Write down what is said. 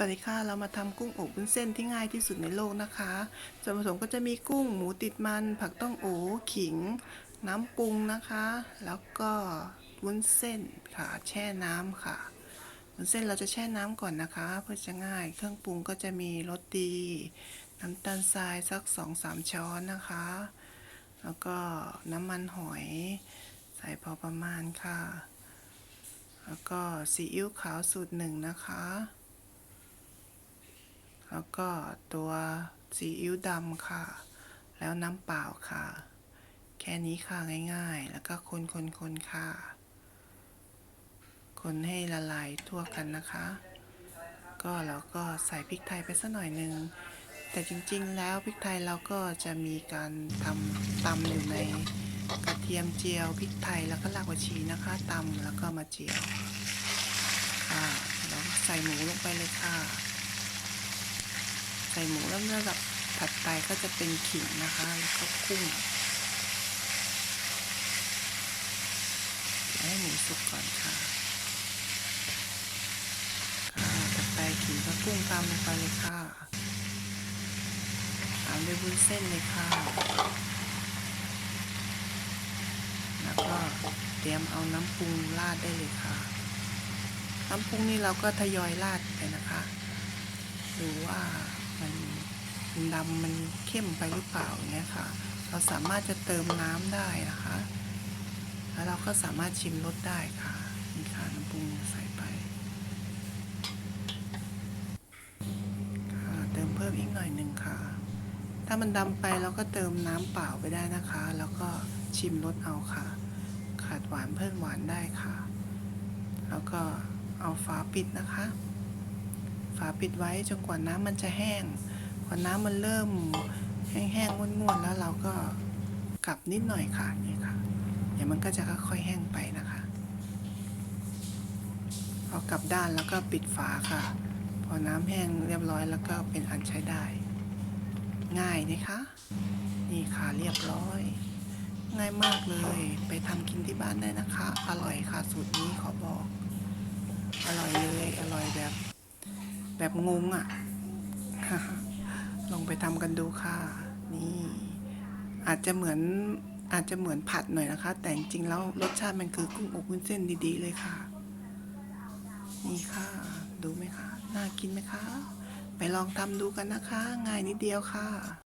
สวัสดีค่ะ เรามาทำกุ้งอบวุ้นเส้นที่ง่ายที่สุดในโลกนะคะ ส่วนผสมก็จะมีกุ้งหมูติดมัน ผักต้องโอขิง น้ำปรุงนะคะ แล้วก็วุ้นเส้นค่ะ แช่น้ำค่ะวุ้นเส้นเราจะแช่น้ำก่อนนะคะ เพื่อจะง่าย เครื่องปรุงก็จะมีรสดี น้ำตาลทรายสักสองสามช้อนนะคะ แล้วก็น้ำมันหอย ใส่พอประมาณค่ะ แล้วก็ซีอิ๊วขาวสูตรหนึ่งนะคะ แล้วก็ตัวซีอิ๊วดำค่ะ แล้วน้ำเปล่าค่ะ แค่นี้ค่ะง่ายๆ แล้วก็คนคนคนค่ะ คนให้ละลายทั่วกันนะคะ ก็เราก็ใส่พริกไทยไปสักหน่อยหนึ่งแต่จริงๆ แล้วพริกไทยเราก็จะมีการทำตำอยู่ในกระเทียมเจียวพริกไทยแล้วก็รากผักชีนะคะตำแล้วก็มาเจียวค่ะแล้วใส่หมูลงไปเลยค่ะ ส่หมูแล้วระดับถัดไปก็จะเป็นขิงนะคะ แล้วก็กุ้งให้หมูสุกก่อนค่ะค่ะถัดไปขิงกับกุ้งตามลงไปเลยค่ะตามด้วยวุ้นเส้นเลยค่ะ แล้วก็เตรียมเอาน้ำปรุงราดได้เลยค่ะ น้ำปรุงนี่เราก็ทยอยราดไปนะคะดูว่า มันมันดำมันเข้มไปหรือเปล่าเงี้ยค่ะ เราสามารถจะเติมน้ำได้นะคะ แล้วเราก็สามารถชิมรสได้ค่ะนี่ค่ะน้ำปรุงใส่ไปค่ะเติมเพิ่มอีกหน่อยหนึ่งค่ะ ถ้ามันดำไปเราก็เติมน้ำเปล่าไปได้นะคะ แล้วก็ชิมรสเอาค่ะ ขาดหวานเพิ่มหวานได้ค่ะ แล้วก็เอาฝาปิดนะคะ ฝาปิดไว้จนกว่าน้ำมันจะแห้งพอน้ำมันเริ่มแห้งๆงวดๆแล้วเราก็กลับนิดหน่อยค่ะนี่ค่ะเดี๋ยวมันก็จะค่อยๆแห้งไปนะคะพอกลับด้านแล้วก็ปิดฝาค่ะ พอน้ำแห้งเรียบร้อยแล้วก็เป็นอันใช้ได้ ง่ายนะคะ นี่ค่ะเรียบร้อย ง่ายมากเลย ไปทำกินที่บ้านได้นะคะ อร่อยค่ะสูตรนี้ขอบอก อร่อยเลย อร่อยแบบ แบบงงอะ่ะ ลองไปทำกันดูค่ะ นี่ อาจจะเหมือนอาจจะเหมือนผัดหน่อยนะคะ แต่จริงแล้วรสชาติมันคือกุ้งอบวุ้นเส้นดีๆเลยค่ะ นี่ค่ะ ดูไหมคะ น่ากินไหมคะ ไปลองทำดูกันนะคะ ง่ายนิดเดียวค่ะ